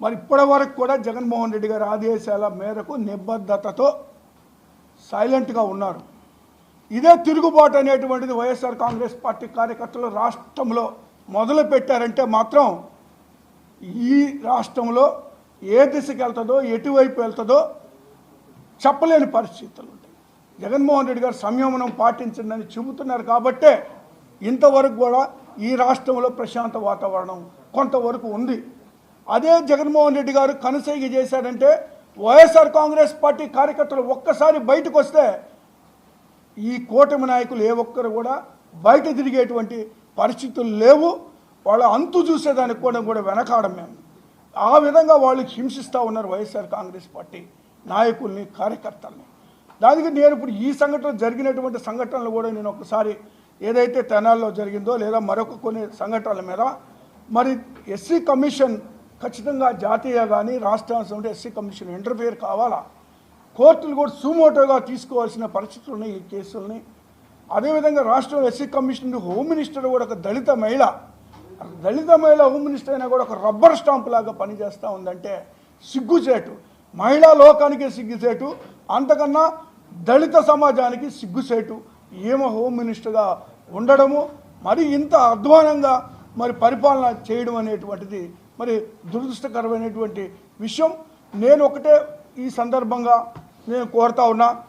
మరి ఇప్పటి వరకు కూడా జగన్మోహన్ రెడ్డి గారి ఆదేశాల మేరకు నిబద్ధతతో సైలెంట్గా ఉన్నారు. ఇదే తిరుగుబాటు అనేటువంటిది వైఎస్ఆర్ కాంగ్రెస్ పార్టీ కార్యకర్తలు రాష్ట్రంలో మొదలు పెట్టారంటే మాత్రం ఈ రాష్ట్రంలో ఏ దిశకి వెళ్తుందో ఎటువైపు వెళ్తుందో చెప్పలేని పరిస్థితులు ఉంటాయి. జగన్మోహన్ రెడ్డి గారు సంయమనం పాటించండి చెబుతున్నారు కాబట్టే ఇంతవరకు కూడా ఈ రాష్ట్రంలో ప్రశాంత వాతావరణం కొంతవరకు ఉంది. అదే జగన్మోహన్ రెడ్డి గారు కనుసైగ చేశారంటే వైఎస్ఆర్ కాంగ్రెస్ పార్టీ కార్యకర్తలు ఒక్కసారి బయటకు వస్తే ఈ కూటమి నాయకులు ఏ ఒక్కరు కూడా బయట తిరిగేటువంటి పరిస్థితులు లేవు. వాళ్ళ అంతు చూసేదానికి కూడా కూడా వెనకాడం మేము. ఆ విధంగా వాళ్ళు హింసిస్తూ ఉన్నారు వైఎస్ఆర్ కాంగ్రెస్ పార్టీ నాయకుల్ని కార్యకర్తల్ని. దానికి నేను ఇప్పుడు ఈ సంఘటన జరిగినటువంటి సంఘటనలు కూడా నేను ఒకసారి ఏదైతే తెనాల్లో జరిగిందో లేదా మరొక కొన్ని సంఘటనల మీద మరి ఎస్సీ కమిషన్ ఖచ్చితంగా జాతీయ కానీ రాష్ట్రానికి ఎస్సీ కమిషన్ ఇంటర్ఫియర్ కావాలా? కోర్టులు కూడా సుమోటోగా తీసుకోవాల్సిన పరిస్థితులు ఉన్నాయి ఈ కేసుల్ని. అదేవిధంగా రాష్ట్రంలో ఎస్సీ కమిషన్ హోమ్ మినిస్టర్ కూడా ఒక దళిత మహిళ. దళిత మహిళ హోమ్ మినిస్టర్ అయినా కూడా ఒక రబ్బర్ స్టాంప్ లాగా పనిచేస్తూ ఉందంటే సిగ్గుచేటు. మహిళా లోకానికి సిగ్గుచేటు. అంతకన్నా దళిత సమాజానికి సిగ్గుచేటు. ఏమో హోమ్ మినిస్టర్గా ఉండడము మరి ఇంత అధ్వానంగా మరి పరిపాలన చేయడం అనేటువంటిది మరి దురదృష్టకరమైనటువంటి విషయం. నేను ఒకటే ఈ సందర్భంగా నేను కోరుతా ఉన్నా.